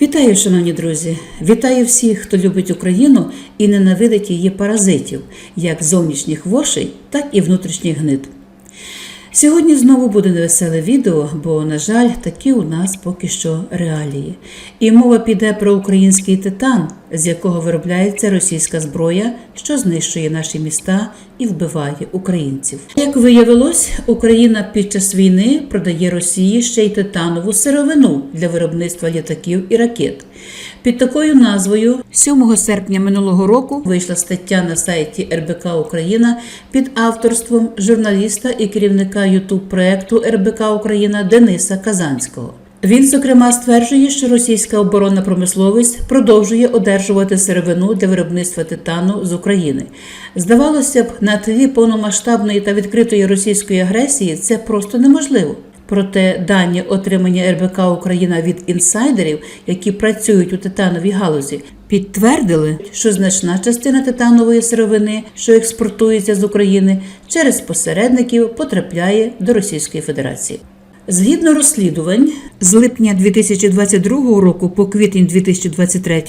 Вітаю, шановні друзі! Вітаю всіх, хто любить Україну і ненавидить її паразитів, як зовнішніх вошей, так і внутрішніх гнид. Сьогодні знову буде невеселе відео, бо, на жаль, такі у нас поки що реалії. І мова піде про український титан, з якого виробляється російська зброя, що знищує наші міста і вбиває українців. Як виявилось, Україна під час війни продає Росії ще й титанову сировину для виробництва літаків і ракет. Під такою назвою 7 серпня минулого року вийшла стаття на сайті РБК Україна під авторством журналіста і керівника ютуб проекту РБК Україна Дениса Казанського. Він, зокрема, стверджує, що російська оборонна промисловість продовжує одержувати сировину для виробництва титану з України. Здавалося б, на тлі повномасштабної та відкритої російської агресії це просто неможливо. Проте дані, отримані РБК Україна від інсайдерів, які працюють у титановій галузі, підтвердили, що значна частина титанової сировини, що експортується з України, через посередників потрапляє до Російської Федерації. Згідно розслідувань, з липня 2022 року по квітень 2023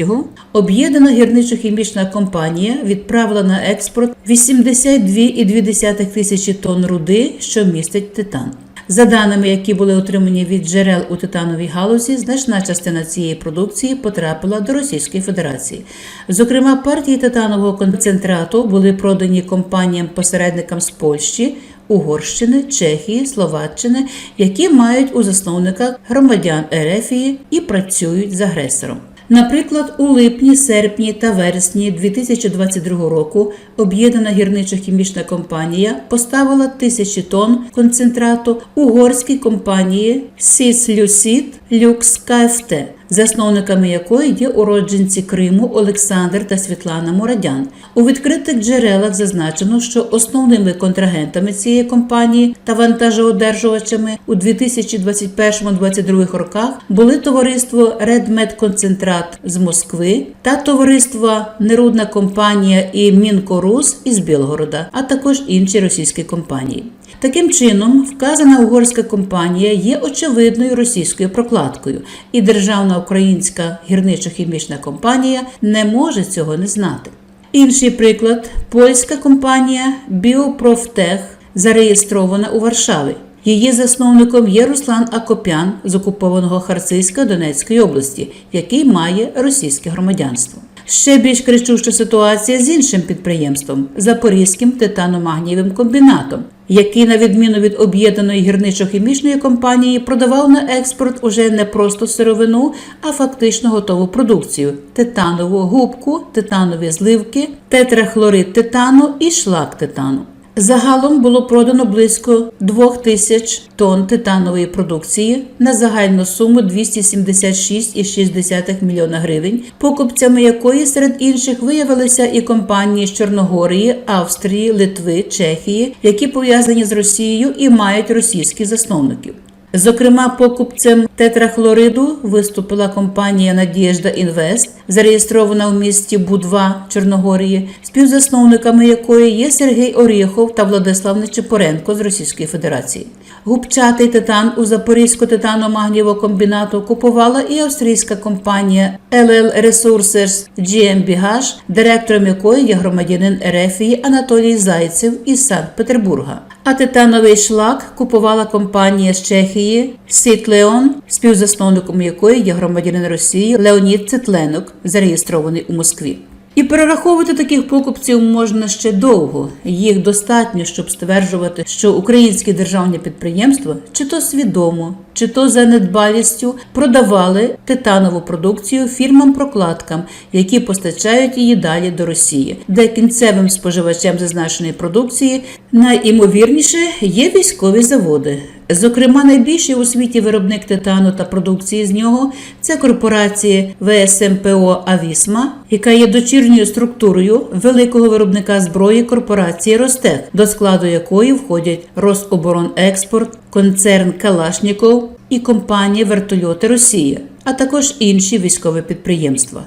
об'єднана гірничо-хімічна компанія відправила на експорт 82,2 тисячі тонн руди, що містить титан. За даними, які були отримані від джерел у титановій галузі, значна частина цієї продукції потрапила до Російської Федерації. Зокрема, партії титанового концентрату були продані компаніям-посередникам з Польщі, Угорщини, Чехії, Словаччини, які мають у засновниках громадян Ерефії і працюють з агресором. Наприклад, у липні, серпні та вересні 2022 року об'єднана гірничо-хімічна компанія поставила тисячі тонн концентрату угорській компанії Сіслюсіт Люкс КФТ, засновниками якої є уродженці Криму Олександр та Світлана Мурадян. У відкритих джерелах зазначено, що основними контрагентами цієї компанії та вантажоодержувачами у 2021-2022 роках були товариство Редмет Концентрат з Москви та товариство Нерудна компанія і Мінкорус із Білгорода, а також інші російські компанії. Таким чином, вказана угорська компанія є очевидною російською прокладкою, і державна українська гірничо-хімічна компанія не може цього не знати. Інший приклад польська компанія Біопрофтех зареєстрована у Варшаві. Її засновником є Руслан Акопян з окупованого Харциська Донецької області, який має російське громадянство. Ще більш кричуща ситуація з іншим підприємством Запорізьким титаномагнієвим комбінатом, який, на відміну від об'єднаної гірничо-хімічної компанії, продавав на експорт уже не просто сировину, а фактично готову продукцію: титанову губку, титанові зливки, тетрахлорид титану і шлак титану. Загалом було продано близько 2 тисяч тонн титанової продукції на загальну суму 276,6 мільйона гривень, покупцями якої серед інших виявилися і компанії з Чорногорії, Австрії, Литви, Чехії, які пов'язані з Росією і мають російських засновників. Зокрема, покупцем тетрахлориду виступила компанія Надіжда Інвест, зареєстрована у місті Будва Чорногорії, співзасновниками якої є Сергій Оріхов та Владислав Нечипоренко з Російської Федерації. Губчатий титан у Запорізьку титано-магнієвого комбінату купувала і австрійська компанія LL Resources GmbH, директором якої є громадянин Ерефії Анатолій Зайцев із Санкт-Петербурга. А титановий шлак купувала компанія з Чехії Сітлеон, співзасновником якої є громадянин Росії Леонід Цитленок, зареєстрований у Москві. І перераховувати таких покупців можна ще довго. Їх достатньо, щоб стверджувати, що українські державні підприємства, чи то свідомо, чи то за недбалістю продавали титанову продукцію фірмам-прокладкам, які постачають її далі до Росії, де кінцевим споживачем зазначеної продукції найімовірніше є військові заводи. Зокрема, найбільший у світі виробник титану та продукції з нього це корпорація ВСМПО Авісма, яка є дочірньою структурою великого виробника зброї корпорації Ростех, до складу якої входять Рособоронекспорт, концерн Калашніков і компанія Вертольоти Росія, а також інші військові підприємства.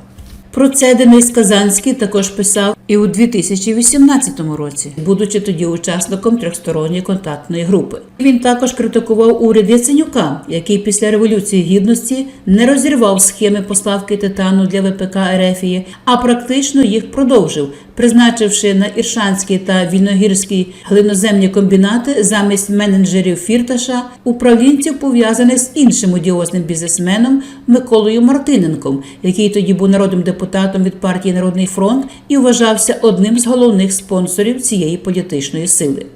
Про це Денис Казанський також писав і у 2018 році, будучи тоді учасником трьохсторонньої контактної групи. Він також критикував уряд Яценюка, який після революції гідності не розірвав схеми поставки титану для ВПК Ерефії, а практично їх продовжив, призначивши на Іршанський та Вільногірський глиноземні комбінати замість менеджерів Фірташа управлінців пов'язаних з іншим одіозним бізнесменом Миколою Мартиненком, який тоді був народним депутатом від партії Народний фронт і вважався одним з головних спонсорів цієї політичної сили.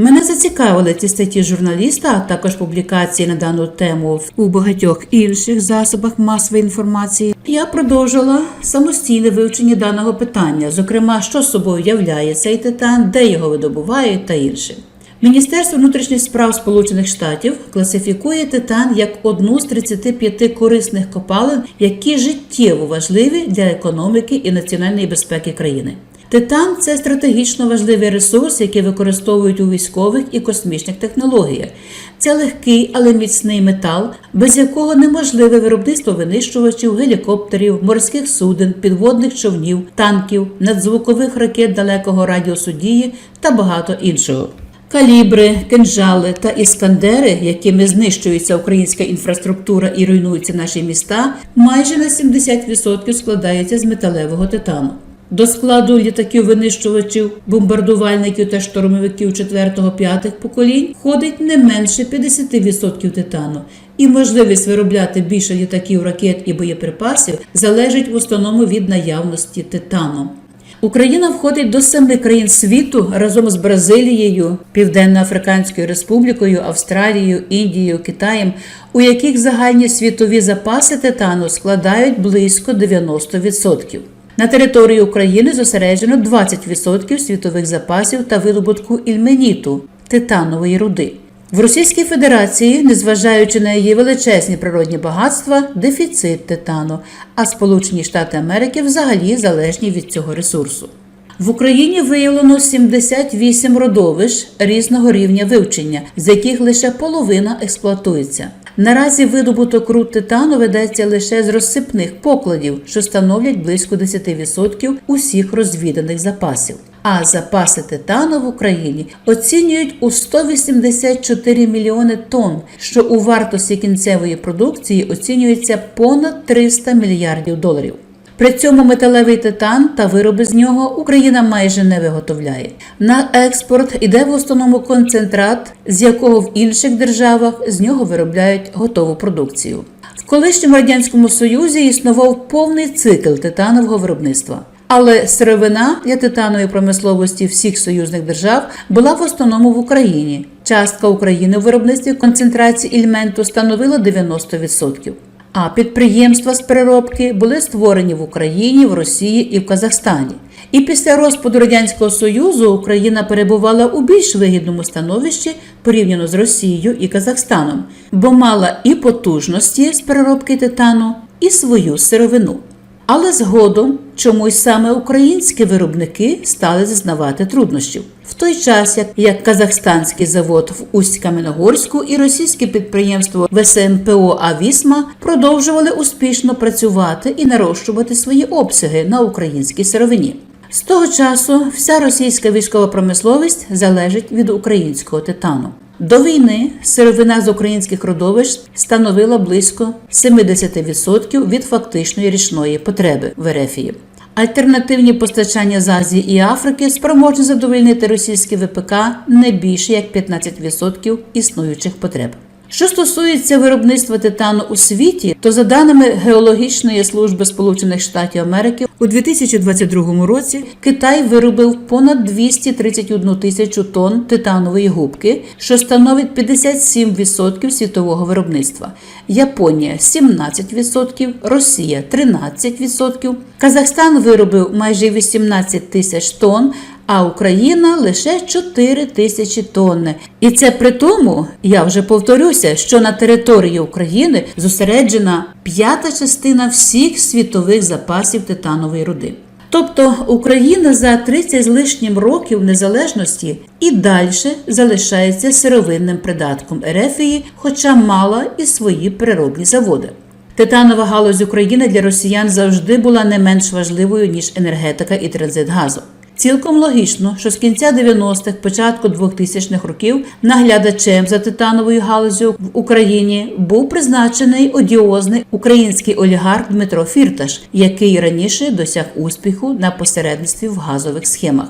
Мене зацікавили ці статті журналіста, а також публікації на дану тему у багатьох інших засобах масової інформації. Я продовжила самостійне вивчення даного питання, зокрема, що собою являє цей титан, де його видобувають та інше. Міністерство внутрішніх справ Сполучених Штатів класифікує титан як одну з 35 корисних копалин, які життєво важливі для економіки і національної безпеки країни. Титан це стратегічно важливий ресурс, який використовують у військових і космічних технологіях. Це легкий, але міцний метал, без якого неможливе виробництво винищувачів, гелікоптерів, морських суден, підводних човнів, танків, надзвукових ракет далекого радіусу дії та багато іншого. Калібри, кинжали та іскандери, якими знищується українська інфраструктура і руйнуються наші міста, майже на 70% складаються з металевого титану. До складу літаків винищувачів, бомбардувальників та штурмовиків 4-5 поколінь входить не менше 50% титану, і можливість виробляти більше літаків, ракет і боєприпасів залежить в основному від наявності титану. Україна входить до семи країн світу разом з Бразилією, Південно-Африканською Республікою, Австралією, Індією, Китаєм, у яких загальні світові запаси титану складають близько 90%. На території України зосереджено 20% світових запасів та видобутку ільменіту титанової руди. В Російській Федерації, незважаючи на її величезні природні багатства, дефіцит титану, а Сполучені Штати Америки взагалі залежні від цього ресурсу. В Україні виявлено 78 родовищ різного рівня вивчення, з яких лише половина експлуатується. Наразі видобуток руд титану ведеться лише з розсипних покладів, що становлять близько 10% усіх розвіданих запасів. А запаси титану в Україні оцінюють у 184 мільйони тонн, що у вартості кінцевої продукції оцінюється понад 300 мільярдів доларів. При цьому металевий титан та вироби з нього Україна майже не виготовляє. На експорт іде в основному концентрат, з якого в інших державах з нього виробляють готову продукцію. В колишньому радянському союзі існував повний цикл титанового виробництва. Але сировина для титанової промисловості всіх союзних держав була в основному в Україні. Частка України в виробництві концентрації ільменту становила 90%. А підприємства з переробки були створені в Україні, в Росії і в Казахстані. І після розпаду радянського союзу Україна перебувала у більш вигідному становищі порівняно з Росією і Казахстаном, бо мала і потужності з переробки титану, і свою сировину. Але згодом чомусь саме українські виробники стали зазнавати труднощів. В той час, як, як казахстанський завод в Усть-Каменогорську і російське підприємство ВСМПО Авісма продовжували успішно працювати і нарощувати свої обсяги на українській сировині. З того часу вся російська військова промисловість залежить від українського титану. До війни сировина з українських родовищ становила близько 70% від фактичної річної потреби в Ерефії. Альтернативні постачання з Азії і Африки спроможні задовольнити російські ВПК не більше як 15% існуючих потреб. Що стосується виробництва титану у світі, то за даними Геологічної служби Сполучених Штатів Америки у 2022 році Китай виробив понад 231 тисячу тонн титанової губки, що становить 57% світового виробництва. Японія 17%, Росія 13%, Казахстан виробив майже 18 тисяч тонн, а Україна лише 4 тисячі тонни. І це при тому, я вже повторюся, що на території України зосереджена п'ята частина всіх світових запасів титанової руди. Тобто Україна за 30 з лишнім років незалежності і далі залишається сировинним придатком Ерефії, хоча мала і свої переробні заводи. Титанова галузь України для росіян завжди була не менш важливою ніж енергетика і транзит газу. Цілком логічно, що з кінця 90-х, початку 2000-х років наглядачем за титановою галузю в Україні був призначений одіозний український олігарх Дмитро Фірташ, який раніше досяг успіху на посередництві в газових схемах.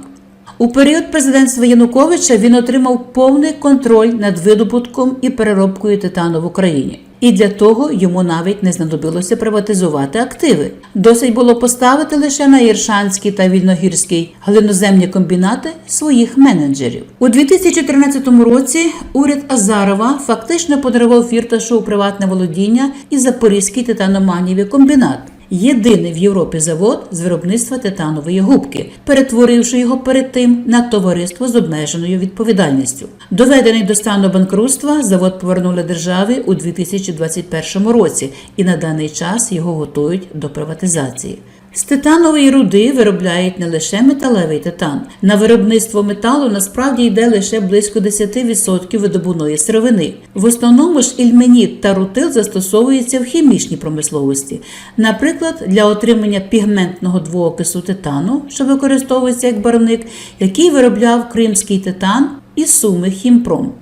У період президентства Януковича він отримав повний контроль над видобутком і переробкою титану в Україні. І для того йому навіть не знадобилося приватизувати активи. Досить було поставити лише на Єршанський та Вільногірський глиноземні комбінати своїх менеджерів. У 2013 році уряд Азарова фактично подарував фірташу у приватне володіння і Запорізький титаноманівий комбінат. Єдиний в Європі завод з виробництва титанової губки, перетворивши його перед тим на товариство з обмеженою відповідальністю. Доведений до стану банкрутства, завод повернули державі у 2021 році, і на даний час його готують до приватизації. З титанової руди виробляють не лише металевий титан. На виробництво металу насправді йде лише близько 10% видобувної сировини. В основному ж ільменіт та рутил застосовуються в хімічній промисловості. Наприклад, для отримання пігментного двоокису титану, що використовується як барвник, який виробляв кримський титан і суми Хімпром.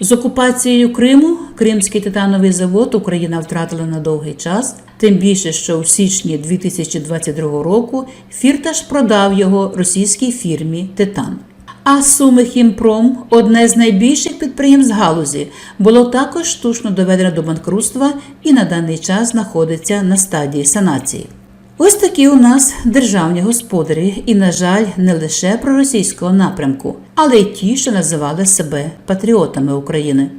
З окупацією Криму Кримський титановий завод Україна втратила на довгий час, тим більше, що у січні 2022 року Фірташ продав його російській фірмі Титан. А Суми Хімпром, одне з найбільших підприємств галузі, було також штучно доведено до банкрутства і на даний час знаходиться на стадії санації. Ось такі у нас державні господарі, і, на жаль, не лише проросійського напрямку, але й ті, що називали себе патріотами України.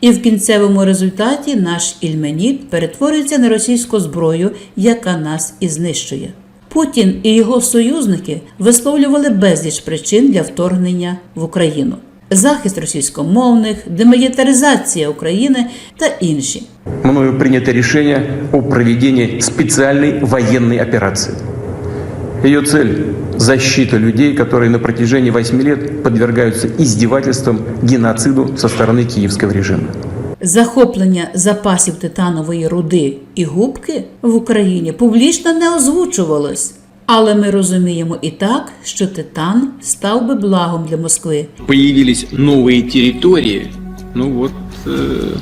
І в кінцевому результаті наш ільменіт перетворюється на російську зброю, яка нас і знищує. Путін і його союзники висловлювали безліч причин для вторгнення в Україну: захист російськомовних, демілітаризація України та інші. мною принято решение о проведении специальной военной операции. Ее цель – защита людей, которые на протяжении 8 лет подвергаются издевательствам, геноциду со стороны киевского режима. Захоплення запасів титанової руди і губки в Україні публічно не озвучувалось. Але ми розуміємо і так, що титан став би благом для Москви. появились новые территории, ну вот э,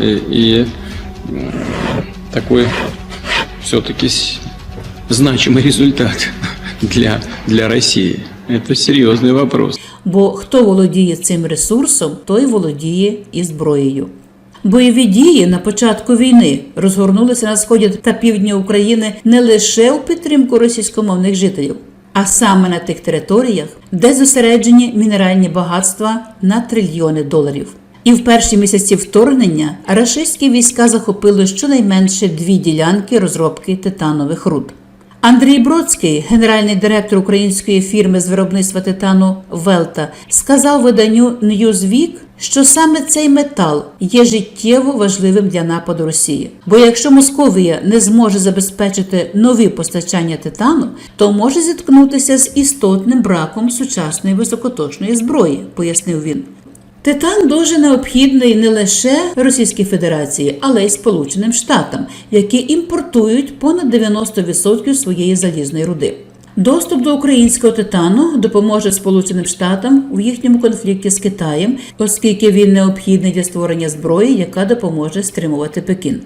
э, и м, такой все-таки значимый результат для, для России. Это серьезный вопрос. Бо хто володіє цим ресурсом, той володіє і зброєю. Бойові дії на початку війни розгорнулися на сході та півдні України не лише у підтримку російськомовних жителів, а саме на тих територіях, де зосереджені мінеральні багатства на трильйони доларів. І в перші місяці вторгнення рашистські війська захопили щонайменше дві ділянки розробки титанових руд. Андрій Бродський, генеральний директор української фірми з виробництва титану Велта, сказав виданню Newsweek, що саме цей метал є життєво важливим для нападу Росії. Бо якщо Московія не зможе забезпечити нові постачання титану, то може зіткнутися з істотним браком сучасної високоточної зброї, пояснив він. Титан дуже необхідний не лише Російській Федерації, але й Сполученим Штатам, які імпортують понад 90% своєї залізної руди. Доступ до українського титану допоможе Сполученим Штатам у їхньому конфлікті з Китаєм, оскільки він необхідний для створення зброї, яка допоможе стримувати Пекін.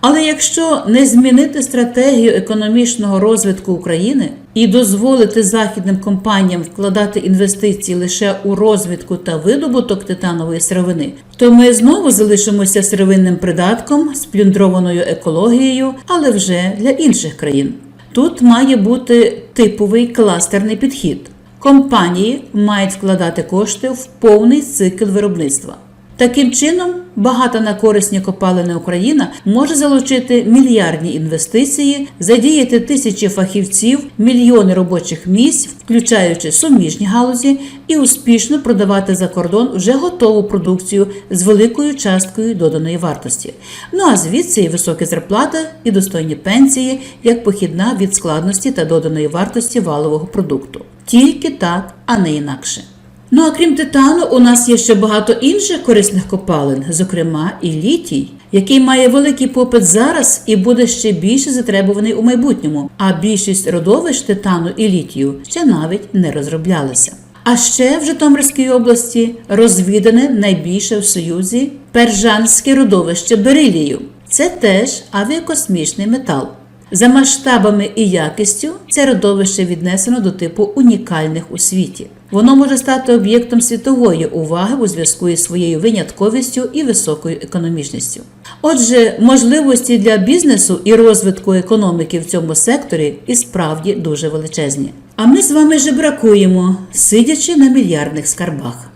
Але якщо не змінити стратегію економічного розвитку України і дозволити західним компаніям вкладати інвестиції лише у розвитку та видобуток титанової сировини, то ми знову залишимося сировинним придатком, сплюндрованою екологією, але вже для інших країн. Тут має бути типовий кластерний підхід. Компанії мають вкладати кошти в повний цикл виробництва. Таким чином, багата на корисні копалини Україна може залучити мільярдні інвестиції, задіяти тисячі фахівців, мільйони робочих місць, включаючи суміжні галузі, і успішно продавати за кордон вже готову продукцію з великою часткою доданої вартості. Ну а звідси і високі зарплати і достойні пенсії як похідна від складності та доданої вартості валового продукту. Тільки так, а не інакше. Ну а крім титану, у нас є ще багато інших корисних копалин, зокрема і літій. який має великий попит зараз і буде ще більше затребуваний у майбутньому, а більшість родовищ титану і літію ще навіть не розроблялися. А ще в Житомирській області розвідане найбільше в Союзі Пержанське родовище берилію. Це теж авіакосмічний метал. За масштабами і якістю це родовище віднесено до типу унікальних у світі. Воно може стати об'єктом світової уваги у зв'язку із своєю винятковістю і високою економічністю. Отже, можливості для бізнесу і розвитку економіки в цьому секторі і справді дуже величезні. А ми з вами жебракуємо, сидячи на мільярдних скарбах.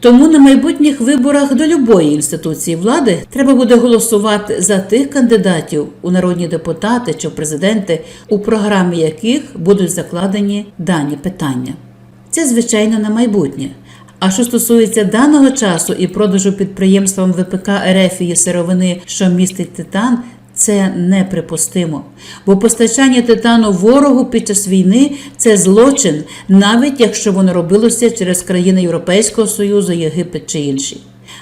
Тому на майбутніх виборах до любої інституції влади треба буде голосувати за тих кандидатів у народні депутати чи президенти, у програмі яких будуть закладені дані питання. Це звичайно на майбутнє. А що стосується даного часу і продажу підприємствам ВПК Ерефії сировини, що містить титан, це неприпустимо. Бо постачання титану ворогу під час війни це злочин, навіть якщо воно робилося через країни Європейського Союзу, Єгипет чи інші.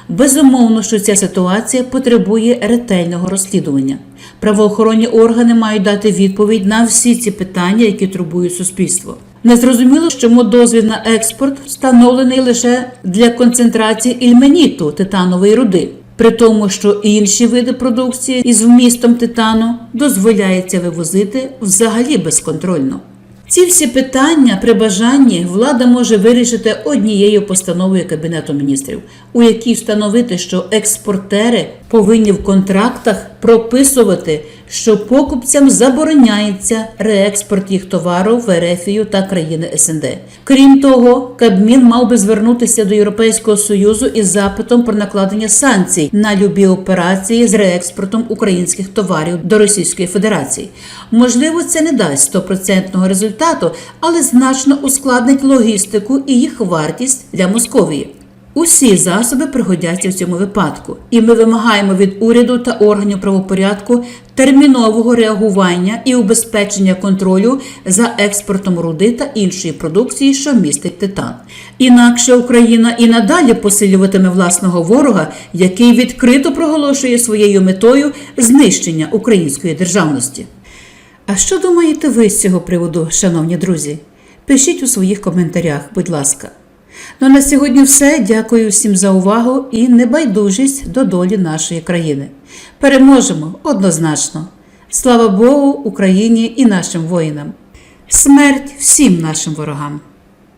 Безумовно, що ця ситуація потребує ретельного розслідування. Правоохоронні органи мають дати відповідь на всі ці питання, які турбують суспільство. Незрозуміло, чому дозвіл на експорт встановлений лише для концентрації ільменіту титанової руди, при тому, що інші види продукції із вмістом титану дозволяється вивозити взагалі безконтрольно. Ці всі питання при бажанні влада може вирішити однією постановою Кабінету міністрів, у якій встановити, що експортери повинні в контрактах прописувати, що покупцям забороняється реекспорт їх товару в Ерефію та країни СНД. Крім того, Кабмін мав би звернутися до Європейського союзу із запитом про накладення санкцій на любі операції з реекспортом українських товарів до Російської Федерації. Можливо, це не дасть стопроцентного результату, але значно ускладнить логістику і їх вартість для Московії. Усі засоби пригодяться в цьому випадку, і ми вимагаємо від уряду та органів правопорядку термінового реагування і убезпечення контролю за експортом руди та іншої продукції, що містить титан. Інакше Україна і надалі посилюватиме власного ворога, який відкрито проголошує своєю метою знищення української державності. А що думаєте ви з цього приводу, шановні друзі? Пишіть у своїх коментарях, будь ласка. Ну на сьогодні все. Дякую всім за увагу і небайдужість до долі нашої країни. Переможемо однозначно. Слава Богу, Україні і нашим воїнам. Смерть всім нашим ворогам.